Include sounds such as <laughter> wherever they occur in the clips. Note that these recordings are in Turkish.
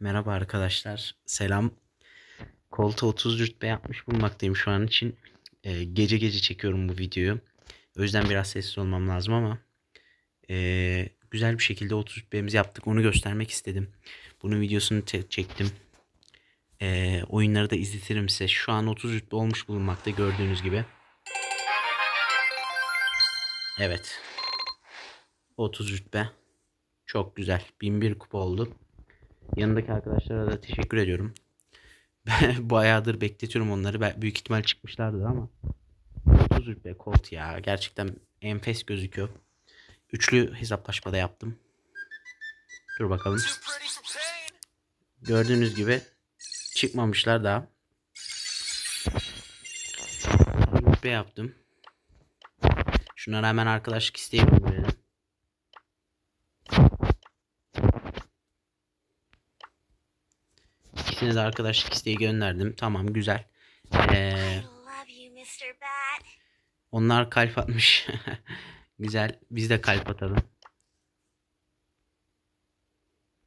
Merhaba arkadaşlar. Selam. Koltuğu 30 rütbe yapmış bulunmaktayım şu an için. Ee, gece gece çekiyorum bu videoyu. O yüzden biraz sessiz olmam lazım ama ee, güzel bir şekilde 30 rütbemizi yaptık. Onu göstermek istedim. Bunun videosunu çektim. Ee, oyunları da izletirim size. Şu an 30 rütbe olmuş bulunmakta gördüğünüz gibi. Evet. 30 rütbe. Çok güzel. 1001 kupa oldu. Yanındaki arkadaşlara da teşekkür ediyorum. <laughs> Bayağıdır bekletiyorum onları. Büyük ihtimal çıkmışlardır ama. 30 rütbe Colt ya. Gerçekten enfes gözüküyor. Üçlü hesaplaşmada yaptım. Dur bakalım. Gördüğünüz gibi çıkmamışlar daha. Rütbe yaptım. Şunlara hemen arkadaşlık isteği. İkisine de arkadaşlık isteği gönderdim. Tamam güzel. Ee, onlar kalp atmış. <laughs> güzel. Biz de kalp atalım.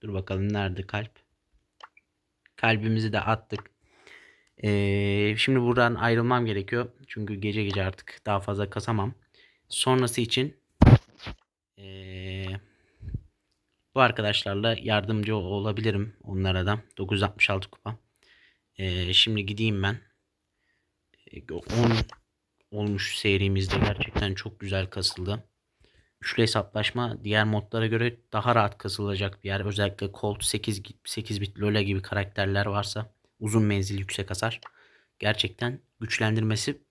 Dur bakalım nerede kalp. Kalbimizi de attık. Ee, şimdi buradan ayrılmam gerekiyor. Çünkü gece gece artık daha fazla kasamam. Sonrası için ee, bu arkadaşlarla yardımcı olabilirim onlara da. 966 kupa. Ee, şimdi gideyim ben. Ee, 10 olmuş serimizde gerçekten çok güzel kasıldı. Üçlü hesaplaşma diğer modlara göre daha rahat kasılacak bir yer. Özellikle Colt 8, 8 bit Lola gibi karakterler varsa uzun menzil yüksek hasar. Gerçekten güçlendirmesi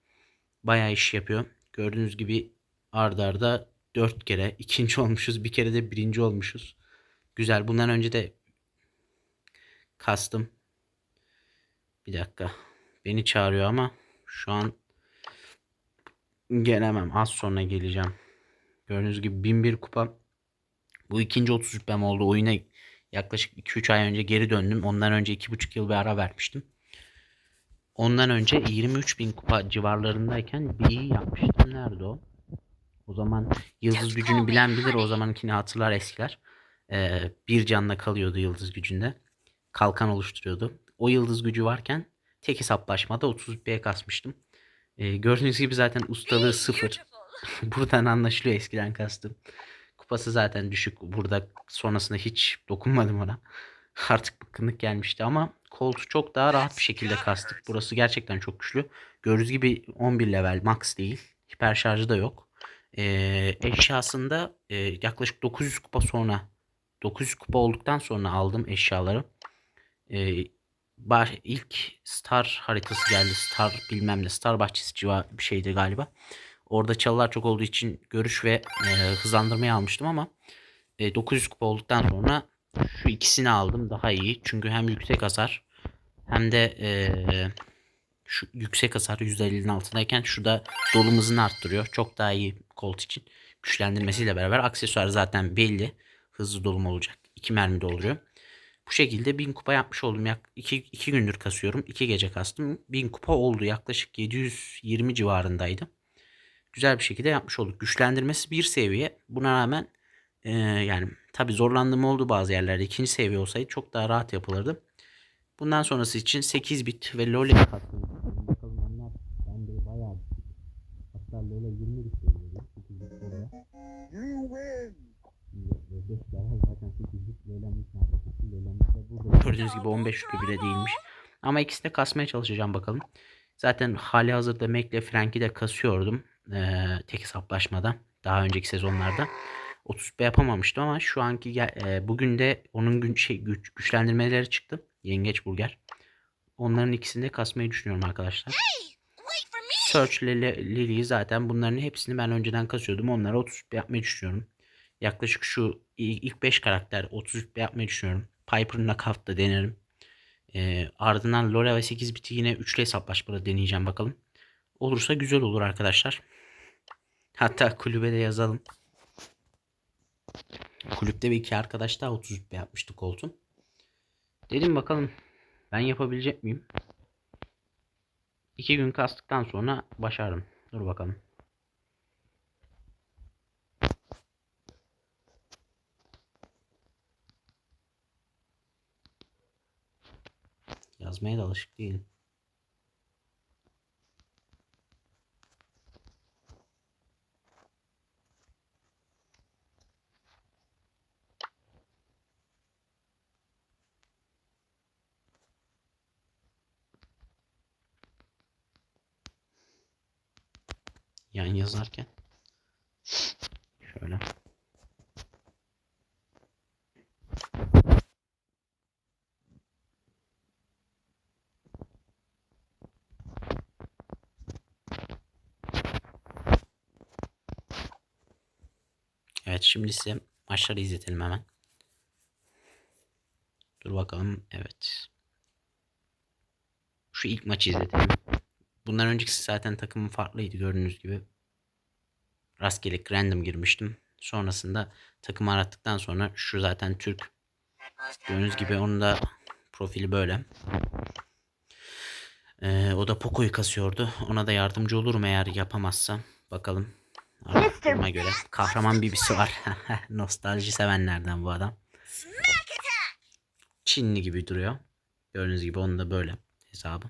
bayağı iş yapıyor. Gördüğünüz gibi ardarda arda 4 kere ikinci <laughs> olmuşuz. Bir kere de birinci olmuşuz. Güzel. Bundan önce de kastım. Bir dakika. Beni çağırıyor ama şu an gelemem. Az sonra geleceğim. Gördüğünüz gibi 1001 kupa. Bu ikinci 30 rütbem oldu. Oyuna yaklaşık 2-3 ay önce geri döndüm. Ondan önce 2,5 yıl bir ara vermiştim. Ondan önce 23.000 kupa civarlarındayken bir iyi yapmıştım. Nerede o? O zaman yıldız gücünü bilen bilir. O zamankini hatırlar eskiler. Ee, bir canla kalıyordu yıldız gücünde. Kalkan oluşturuyordu. O yıldız gücü varken tek hesaplaşmada 30 B kasmıştım. Ee, gördüğünüz gibi zaten ustalığı sıfır. <laughs> Buradan anlaşılıyor eskiden kastım. Kupası zaten düşük. Burada sonrasında hiç dokunmadım ona. <laughs> Artık bıkkınlık gelmişti ama koltuğu çok daha rahat bir şekilde kastık. Burası gerçekten çok güçlü. Gördüğünüz gibi 11 level max değil. Hiper şarjı da yok. Ee, eşyasında e, yaklaşık 900 kupa sonra 900 kupa olduktan sonra aldım eşyaları. Ee, baş, ilk Star haritası geldi. Star bilmem ne. Star bahçesi civarı bir şeydi galiba. Orada çalılar çok olduğu için görüş ve e, hızlandırmayı almıştım ama e, 900 kupa olduktan sonra şu ikisini aldım. Daha iyi. Çünkü hem yüksek hasar hem de e, şu yüksek hasar %50'nin altındayken şurada dolum hızını arttırıyor. Çok daha iyi Colt için. Güçlendirmesiyle beraber aksesuar zaten belli. Hızlı dolum olacak. 2 mermi dolduruyor. Bu şekilde 1000 kupa yapmış oldum. Yak 2 gündür kasıyorum. 2 gece kastım. 1000 kupa oldu. Yaklaşık 720 civarındaydı. Güzel bir şekilde yapmış olduk. Güçlendirmesi bir seviye. Buna rağmen e, yani tabi zorlandığım oldu bazı yerlerde. İkinci seviye olsaydı çok daha rahat yapılırdı. Bundan sonrası için 8 bit ve LoL'e kattım. 8 bit LoL'emiz neredeyse. LoL'emiz de burada. Gördüğünüz gibi 15 rütbe bile değilmiş. Ama ikisini de kasmaya çalışacağım bakalım. Zaten hali hazırda Mac'le Frank'i de kasıyordum. Ee, tek hesaplaşmada. Daha önceki sezonlarda. 30 B yapamamıştım ama şu anki e, bugün de onun gün şey güç, güçlendirmeleri çıktı. Yengeç burger. Onların ikisini de kasmayı düşünüyorum arkadaşlar. Me. Search Lily, Lily'yi zaten bunların hepsini ben önceden kasıyordum. Onlara 30 B yapmayı düşünüyorum. Yaklaşık şu ilk 5 karakter 30 B yapmayı düşünüyorum. Piper Knockout da denerim. Ee, ardından Lola ve 8 biti yine üçlü hesaplaşmada deneyeceğim bakalım. Olursa güzel olur arkadaşlar. Hatta kulübe de yazalım. Kulüpte bir iki arkadaş daha 30 rütbe yapmıştı koltuğun. Dedim bakalım ben yapabilecek miyim? İki gün kastıktan sonra başardım. Dur bakalım. Yazmaya da alışık değilim. Yan yazarken şöyle Evet şimdi size maçları izletelim hemen. Dur bakalım. Evet. Şu ilk maçı izletelim. Bundan önceki zaten takımım farklıydı gördüğünüz gibi. Rastgele random girmiştim. Sonrasında takımı arattıktan sonra şu zaten Türk. Gördüğünüz gibi onun da profili böyle. Ee, o da Poco'yu kasıyordu. Ona da yardımcı olurum eğer yapamazsa. Bakalım. Arattığıma göre. Kahraman bibisi var. <laughs> Nostalji sevenlerden bu adam. Çinli gibi duruyor. Gördüğünüz gibi onun da böyle hesabı.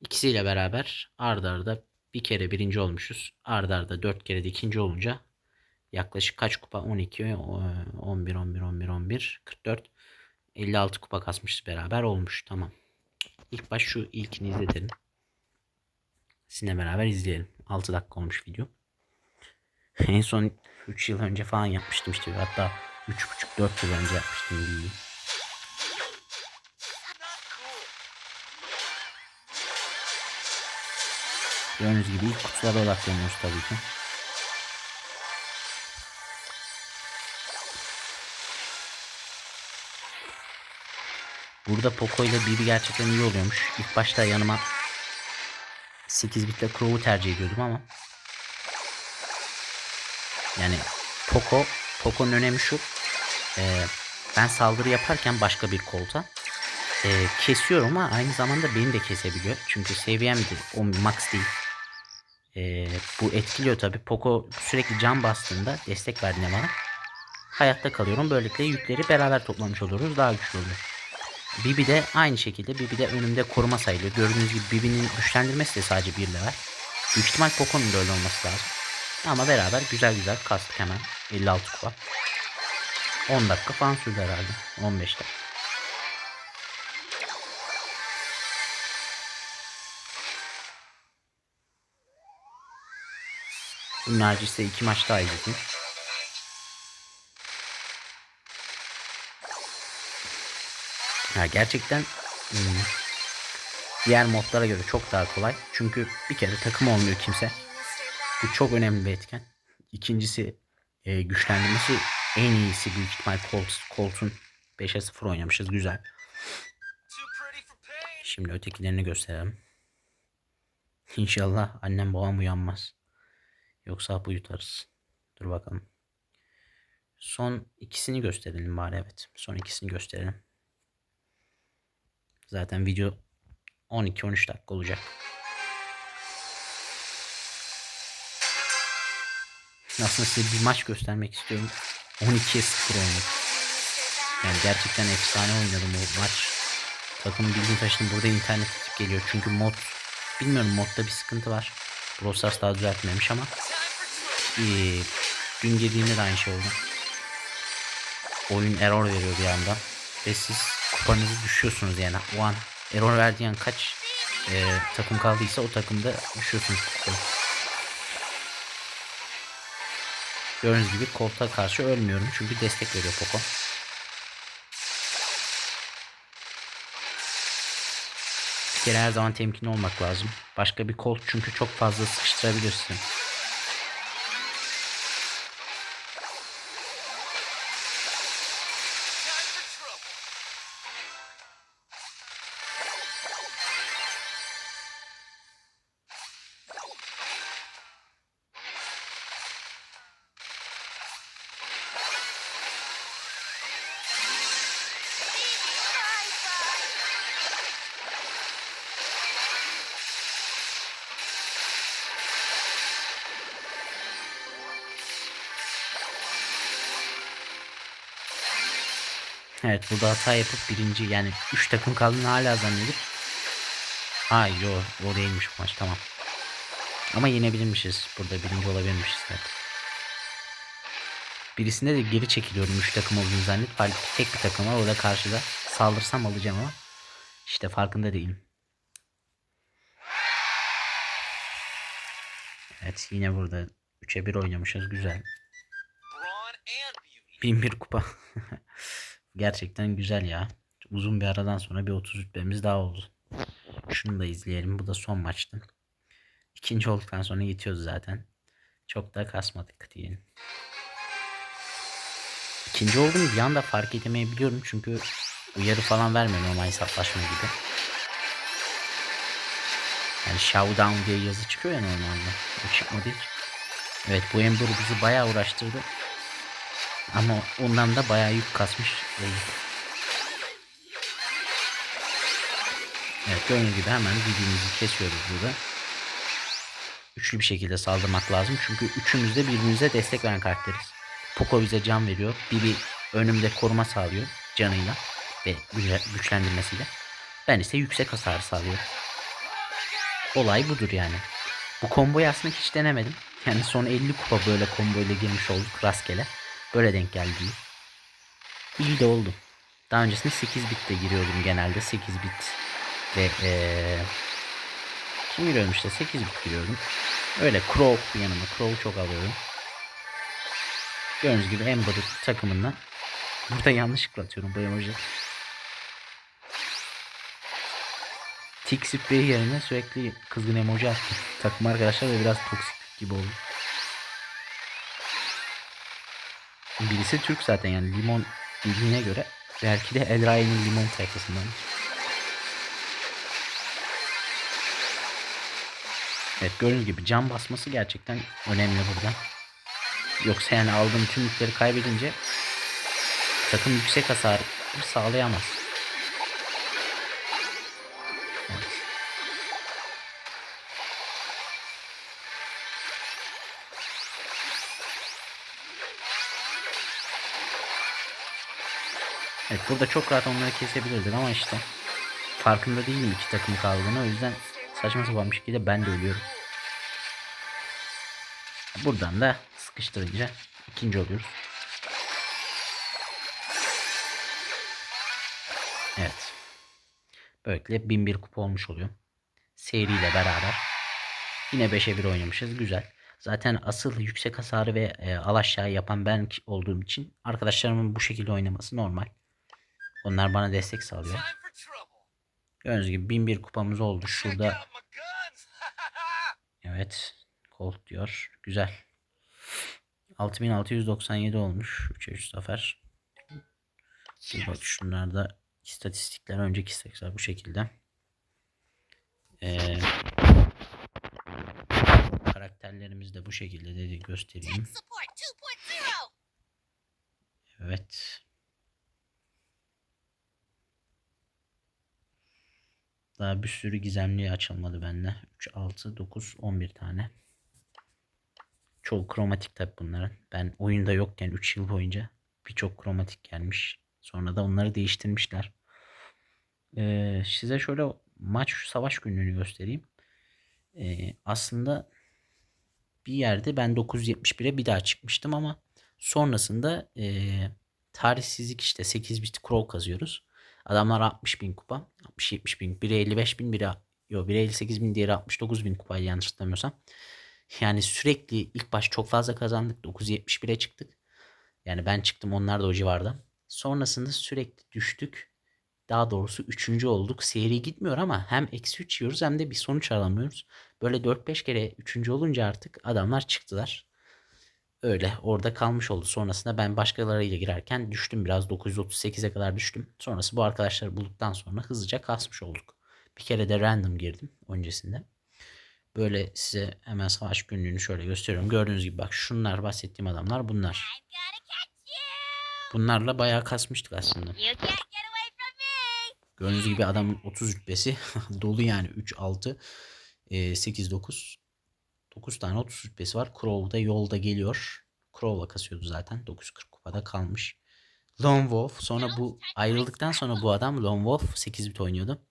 İkisiyle beraber ardarda arda bir kere birinci olmuşuz. Ardarda arda dört kere de ikinci olunca yaklaşık kaç kupa? 12, 11, 11, 11, 11, 44, 56 kupa kasmışız beraber olmuş. Tamam. İlk baş şu ilkini izletelim. Sizinle beraber izleyelim. 6 dakika olmuş video. En son 3 yıl önce falan yapmıştım işte. Hatta 3,5-4 yıl önce yapmıştım videoyu. Gördüğünüz gibi ilk kutulara odaklanıyoruz tabii ki. Burada Poco ile Bibi gerçekten iyi oluyormuş. İlk başta yanıma 8 bitle Crow'u tercih ediyordum ama yani Poco Poco'nun önemi şu e, ben saldırı yaparken başka bir kolta e, kesiyor ama aynı zamanda beni de kesebiliyor. Çünkü seviyem de o max değil. E, bu etkiliyor tabi. Poco sürekli can bastığında destek verdiğinde bana hayatta kalıyorum. Böylelikle yükleri beraber toplamış oluyoruz. Daha güçlü oluyor. Bibi de aynı şekilde Bibi de önümde koruma sayılıyor. Gördüğünüz gibi Bibi'nin güçlendirmesi de sadece bir level. Büyük ihtimal Poco'nun da öyle olması lazım. Ama beraber güzel güzel kastık hemen. 56 kupa. 10 dakika falan sürdü herhalde. 15 dakika. Bunun harici size iki maç daha izledim. Ya gerçekten hmm, diğer modlara göre çok daha kolay. Çünkü bir kere takım olmuyor kimse. Bu çok önemli bir etken. İkincisi e, güçlendirmesi en iyisi büyük ihtimal Colt, Colt'un 5'e 0 oynamışız. Güzel. Şimdi ötekilerini gösterelim. İnşallah annem babam uyanmaz. Yoksa hapı yutarız. Dur bakalım. Son ikisini gösterelim bari evet. Son ikisini gösterelim. Zaten video 12-13 dakika olacak. Aslında size bir maç göstermek istiyorum. 12'ye 0 oynadım. Yani gerçekten efsane oynadım o maç. Takım bildiğin taşıdım. Burada internet gidip geliyor. Çünkü mod bilmiyorum modda bir sıkıntı var. Brawl Stars daha düzeltmemiş ama ee, dün girdiğimde de aynı şey oldu. Oyun error veriyor bir anda. Ve siz kupanızı düşüyorsunuz yani. O an error verdiği an kaç e, takım kaldıysa o takımda düşüyorsunuz kupayı. Gördüğünüz gibi koltuğa karşı ölmüyorum. Çünkü destek veriyor Poco. Bir kere her zaman temkinli olmak lazım. Başka bir kolt çünkü çok fazla sıkıştırabilirsin. Evet burada hata yapıp birinci yani 3 takım kaldığını hala zannedip Hayır yo o değilmiş bu maç tamam. Ama yenebilirmişiz. Burada birinci olabilirmişiz. Evet. Birisinde de geri çekiliyorum 3 takım olduğunu halbuki tek bir takım var orada karşıda. Saldırsam alacağım ama işte farkında değilim. Evet yine burada 3'e 1 oynamışız güzel. Brawn and beauty. 1001 kupa. <laughs> Gerçekten güzel ya. Uzun bir aradan sonra bir 30 rütbemiz daha oldu. Şunu da izleyelim. Bu da son maçtı. İkinci olduktan sonra yetiyoruz zaten. Çok da kasmadık diyelim. İkinci oldum bir anda fark edemeyebiliyorum çünkü uyarı falan vermiyor normal hesaplaşma gibi. Yani showdown diye yazı çıkıyor ya normalde. O çıkmadı hiç. Evet bu Ember bizi bayağı uğraştırdı. Ama ondan da bayağı yük kasmış. Evet gördüğünüz gibi hemen birbirimizi kesiyoruz burada. Üçlü bir şekilde saldırmak lazım. Çünkü üçümüz de birbirimize destek veren karakteriz. Poco bize can veriyor. Bibi önümde koruma sağlıyor canıyla ve güçlendirmesiyle. Ben ise yüksek hasar sağlıyorum. Olay budur yani. Bu komboyu aslında hiç denemedim. Yani son 50 kupa böyle combo ile girmiş olduk rastgele. Böyle denk geldi. iyi. De oldu. Daha öncesinde 8 bitle giriyordum genelde. 8 bit ve eee kim giriyorum işte 8 bit giriyordum. Öyle Crow yanıma. Crow çok alıyorum. Gördüğünüz gibi Ember takımından. Burada yanlışlıkla atıyorum bu emoji. Tik spreyi yerine sürekli kızgın emoji attım. Takım arkadaşlar da biraz toksik gibi oldu. Birisi Türk zaten yani limon bildiğine göre belki de El Ryan'ın limon tayfasından. Evet gördüğünüz gibi can basması gerçekten önemli burada. Yoksa yani aldığım tüm yükleri kaybedince takım yüksek hasar sağlayamaz. Evet burada çok rahat onları kesebilirdik ama işte farkında değilim iki takım kaldığını o yüzden saçma sapan bir şekilde ben de ölüyorum. Buradan da sıkıştırınca ikinci oluyoruz. Evet. Böylelikle 1001 kupa olmuş oluyor. Seriyle beraber. Yine 5'e 1 oynamışız. Güzel. Zaten asıl yüksek hasarı ve e, al aşağı yapan ben olduğum için arkadaşlarımın bu şekilde oynaması normal. Onlar bana destek sağlıyor. Gördüğünüz gibi 1001 kupamız oldu. Şurada <laughs> evet. Colt diyor. Güzel. 6697 olmuş. 3'e 3 zafer. Bir bak şunlarda istatistikler önceki istatistikler bu şekilde. Ee, karakterlerimiz de bu şekilde dedi göstereyim. Tech support 2.0. Evet. Daha bir sürü gizemli açılmadı bende. 3, 6, 9, 11 tane. Çoğu kromatik tabi bunların. Ben oyunda yokken 3 yıl boyunca birçok kromatik gelmiş. Sonra da onları değiştirmişler. Ee, size şöyle maç savaş günlüğünü göstereyim. Ee, aslında bir yerde ben 971'e bir daha çıkmıştım ama sonrasında ee, tarihsizlik işte 8 bit crow kazıyoruz. Adamlar 60 bin kupa. 60-70 bin. Biri 55 bin. Biri, yo, biri 58 bin. Diğeri 69 bin kupaydı yanlış hatırlamıyorsam. Yani sürekli ilk baş çok fazla kazandık. 971'e çıktık. Yani ben çıktım onlar da o civarda. Sonrasında sürekli düştük. Daha doğrusu 3. olduk. Seri gitmiyor ama hem eksi 3 yiyoruz hem de bir sonuç alamıyoruz. Böyle 4-5 kere 3. olunca artık adamlar çıktılar. Öyle orada kalmış oldu. Sonrasında ben başkalarıyla girerken düştüm biraz 938'e kadar düştüm. Sonrası bu arkadaşları bulduktan sonra hızlıca kasmış olduk. Bir kere de random girdim öncesinde. Böyle size hemen savaş günlüğünü şöyle gösteriyorum. Gördüğünüz gibi bak şunlar bahsettiğim adamlar bunlar. Bunlarla bayağı kasmıştık aslında. Gördüğünüz gibi adamın 30 rütbesi <laughs> dolu yani 3, 6, 8, 9. 9 tane 30 rütbesi var. Crow da yolda geliyor. Crow'la kasıyordu zaten. 940 kupada kalmış. Lone Wolf. Sonra bu ayrıldıktan sonra bu adam Lone Wolf 8 bit oynuyordu.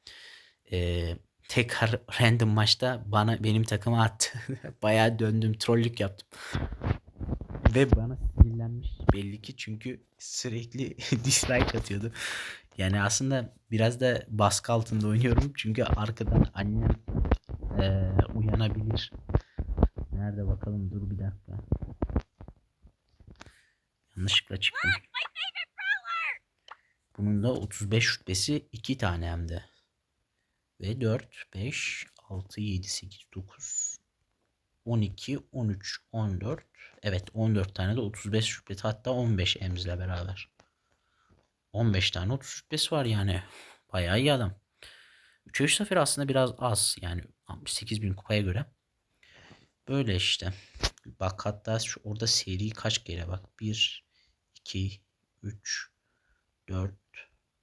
Ee, tekrar random maçta bana benim takıma attı. <laughs> Bayağı döndüm trollük yaptım. Ve bana sinirlenmiş belli ki çünkü sürekli <laughs> dislike atıyordu. Yani aslında biraz da baskı altında oynuyorum çünkü arkadan annem eee, uyanabilir. Nerede bakalım dur bir dakika. Yanlışlıkla çıktım. Bunun da 35 şüphesi 2 tane hem de. Ve 4, 5, 6, 7, 8, 9, 12, 13, 14. Evet 14 tane de 35 şüphesi hatta 15 emzle beraber. 15 tane 30 şüphesi var yani. Bayağı iyi adam. 3'e 3 zafer aslında biraz az yani 68 bin kupaya göre. Böyle işte. Bak hatta şu orada seri kaç kere bak. 1, 2, 3, 4,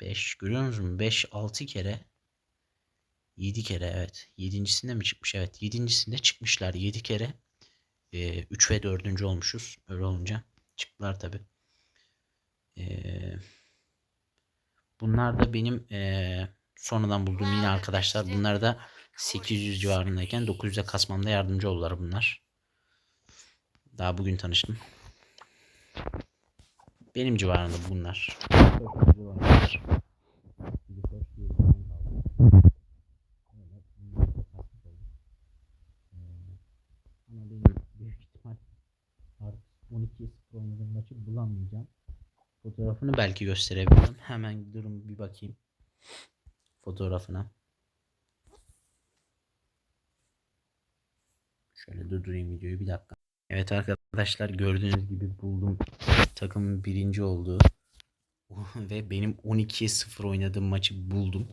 5 görüyor musun? 5, 6 kere 7 kere evet. Yedincisinde mi çıkmış? Evet. Yedincisinde çıkmışlar. 7 kere. 3 ve 4. olmuşuz. Öyle olunca. Çıktılar tabi. bunlar da benim eee, sonradan bulduğum yine arkadaşlar. Bunlar da 800 civarındayken 900'e kasmamda yardımcı oldular bunlar. Daha bugün tanıştım. Benim civarında bunlar. 400 civarındadır. Bir de dört geriden kaldı. Öyle, bunları da kasmış olduk. Ee, Ama büyük ihtimal artık 12 0 oynadığım maçı bulamayacağım. Fotoğrafını belki gösterebilirim. Hemen durun bir bakayım. Fotoğrafına. Şöyle durdurayım videoyu bir dakika. Evet arkadaşlar gördüğünüz gibi buldum. Takımın birinci olduğu ve benim 12'ye 0 oynadığım maçı buldum.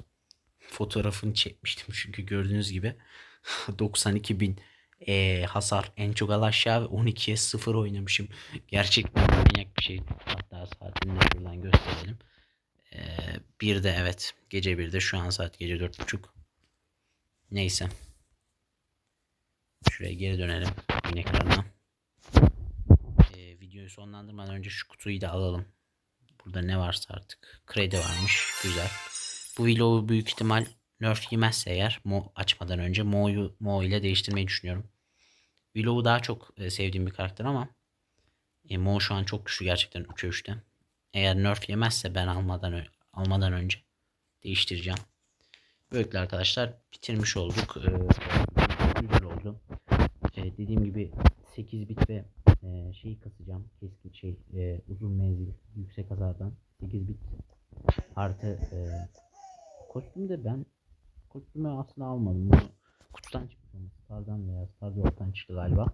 Fotoğrafını çekmiştim çünkü gördüğünüz gibi <laughs> 92 bin eee, hasar en çok al aşağı ve 12'ye 0 oynamışım. Gerçekten manyak bir şey. Hatta saatini de gösterelim. Eee, bir de evet gece bir de şu an saat gece 4.30. Neyse. Şuraya geri dönelim oyun ekranına. Ee, videoyu sonlandırmadan önce şu kutuyu da alalım. Burada ne varsa artık. Kredi varmış. Güzel. Bu vlogu büyük ihtimal nerf yemezse eğer Mo açmadan önce Mo'yu Mo ile değiştirmeyi düşünüyorum. Vlogu daha çok e, sevdiğim bir karakter ama e, Mo şu an çok güçlü gerçekten 3'e 3'te. Eğer nerf yemezse ben almadan almadan önce değiştireceğim. Böylelikle arkadaşlar bitirmiş olduk. Ee, dediğim gibi 8 bit ve e, şeyi kasacağım. Keskin şey e, uzun menzil yüksek hasardan 8 bit artı e, kostümü de ben kostümü aslında almadım. Bunu kutudan olması. Star'dan veya Star Wars çıktı galiba.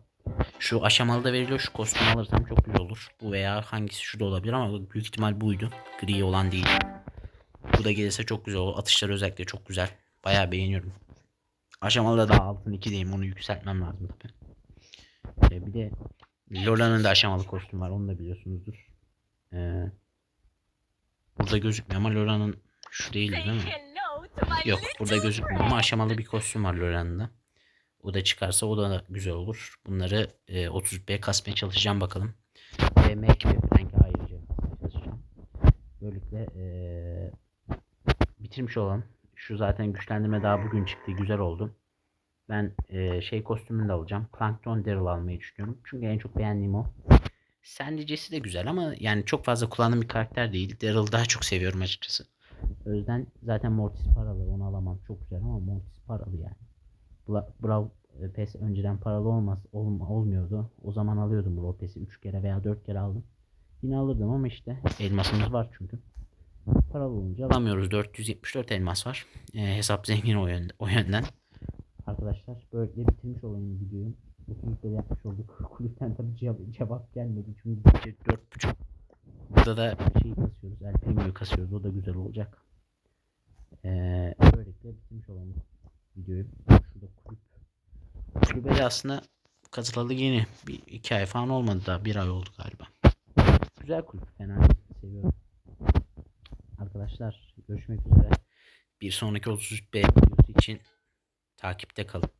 Şu aşamalı da veriliyor. Şu kostümü alırsam çok güzel olur. Bu veya hangisi şu da olabilir ama büyük ihtimal buydu. Gri olan değil. Bu da gelirse çok güzel olur. Atışları özellikle çok güzel. Bayağı beğeniyorum. Aşamalı da daha altın 2'deyim. Onu yükseltmem lazım tabii. Ee, bir de Lola'nın da aşamalı kostümü var. Onu da biliyorsunuzdur. Ee, burada gözükmüyor ama Lola'nın şu değil değil mi? Yok burada gözükmüyor ama aşamalı bir kostüm var Lola'nın da. O da çıkarsa o da güzel olur. Bunları e, 30B kasmaya çalışacağım bakalım. Ve Mac ve Frank'e ayrıca çalışacağım. Böylelikle e, bitirmiş olalım. Şu zaten güçlendirme daha bugün çıktı. Güzel oldu. Ben e, şey kostümünü de alacağım. Plankton Daryl almayı düşünüyorum. Çünkü en çok beğendiğim o. Sendicesi de güzel ama yani çok fazla kullandığım bir karakter değil. Daryl daha çok seviyorum açıkçası. O yüzden zaten Mortis paralı onu alamam. Çok güzel ama Mortis paralı yani. Bla, Brawl e, PES önceden paralı olmaz olm, olmuyordu. O zaman alıyordum Brawl PES'i 3 kere veya 4 kere aldım. Yine alırdım ama işte elmasımız var çünkü. Paralı olunca alamıyoruz. 474 elmas var. E, hesap zengin o, yönde, o yönden. Arkadaşlar böylelikle bitirmiş olayım videoyu. Kesinlikle yapmış olduk. <laughs> Kulüpten tabii cevap, cevap gelmedi. Çünkü gece 4.30. Burada da şeyi kasıyoruz. El Primo'yu kasıyoruz. O da güzel olacak. Ee, böylelikle bitirmiş olalım videoyu. Şurada kulüp. Kulübe de aslında katılalı yeni. Bir iki ay falan olmadı daha. Bir ay oldu galiba. Güzel kulüp. Fena. Seviyorum. Arkadaşlar görüşmek üzere. Bir sonraki 33 B videosu için takipte kalın.